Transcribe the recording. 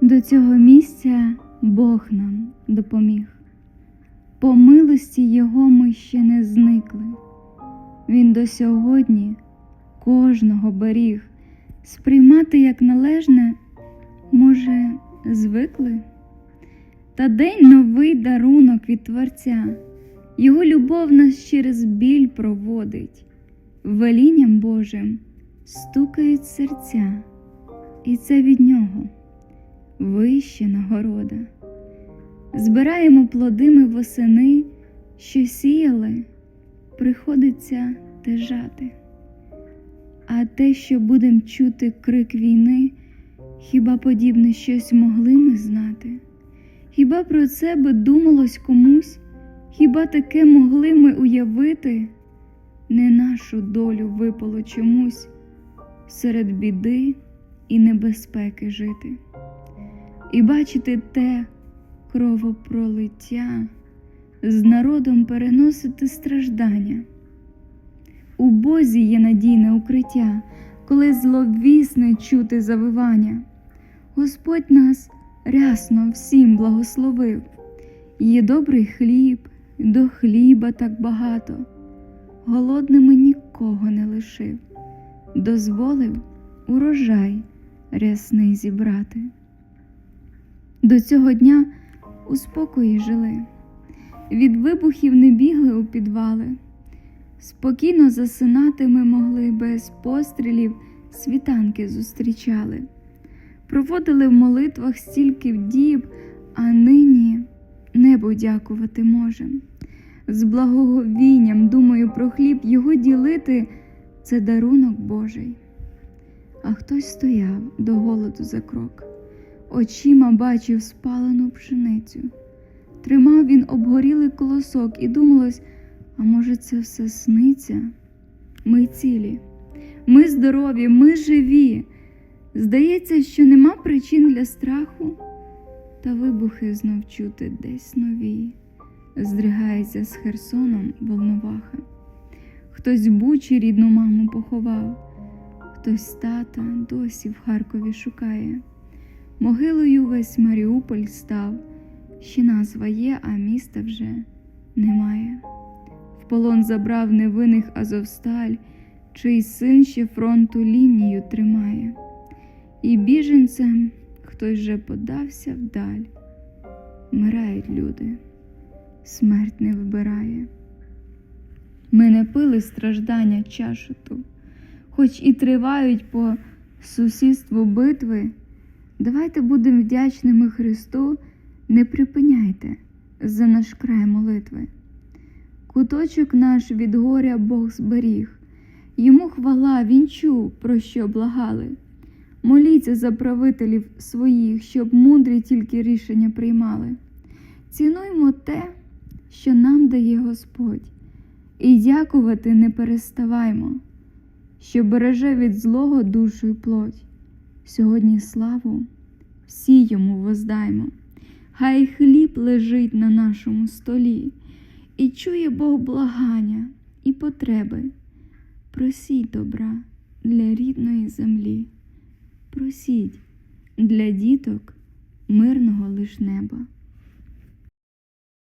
До цього місця Бог нам допоміг. По милості Його ми ще не зникли. Він до сьогодні кожного беріг, сприймати як належне, може, звикли. Та день новий дарунок від Творця, Його любов нас через біль проводить, велінням Божим стукають серця, і це від Нього вища нагорода. Збираємо плоди ми восени, що сіяли, приходиться те жати. А те, що будем чути крик війни, хіба подібне щось могли ми знати? Хіба про це би думалось комусь? Хіба таке могли ми уявити? Не нашу долю випало чомусь серед біди і небезпеки жити. І бачити те кровопролиття, з народом переносити страждання. У Бозі є надійне укриття, коли зловісне чути завивання. Господь нас рясно всім благословив. Є добрий хліб, до хліба так багато, голодними нікого не лишив, дозволив урожай рясний зібрати. До цього дня у спокої жили, від вибухів не бігли у підвали. Спокійно засинати ми могли без пострілів, світанки зустрічали, проводили в молитвах стільки діб, а нині небу дякувати можем. З благоговінням думаю про хліб його ділити це дарунок Божий. А хтось стояв до голоду за крок, очима бачив спалену пшеницю. Тримав він обгорілий колосок і думалось, а може, це все сниться? Ми цілі, ми здорові, ми живі. Здається, що нема причин для страху, та вибухи знов чути десь нові. Здригається з Херсоном Волноваха. Хтось Бучі рідну маму поховав, хтось тата досі в Харкові шукає. Могилою весь Маріуполь став, ще назва є, а міста вже немає. В полон забрав невинних Азовсталь, чий син ще фронту лінію тримає, і біженцем хтось же подався вдаль. Мирають люди, смерть не вибирає. Ми не пили страждання чашу ту, хоч і тривають по сусідству битви. Давайте будемо вдячними Христу, не припиняйте за наш край молитви. Куточок наш від горя Бог зберіг, йому хвала, він чув, про що благали. Моліться за правителів своїх, щоб мудрі тільки рішення приймали. Цінуймо те, що нам дає Господь, і дякувати не переставаймо, що береже від злого душу й плоть. Сьогодні славу всі йому воздаймо, хай хліб лежить на нашому столі, і чує Бог благання і потреби. Просіть добра для рідної землі, просіть для діток мирного лиш неба.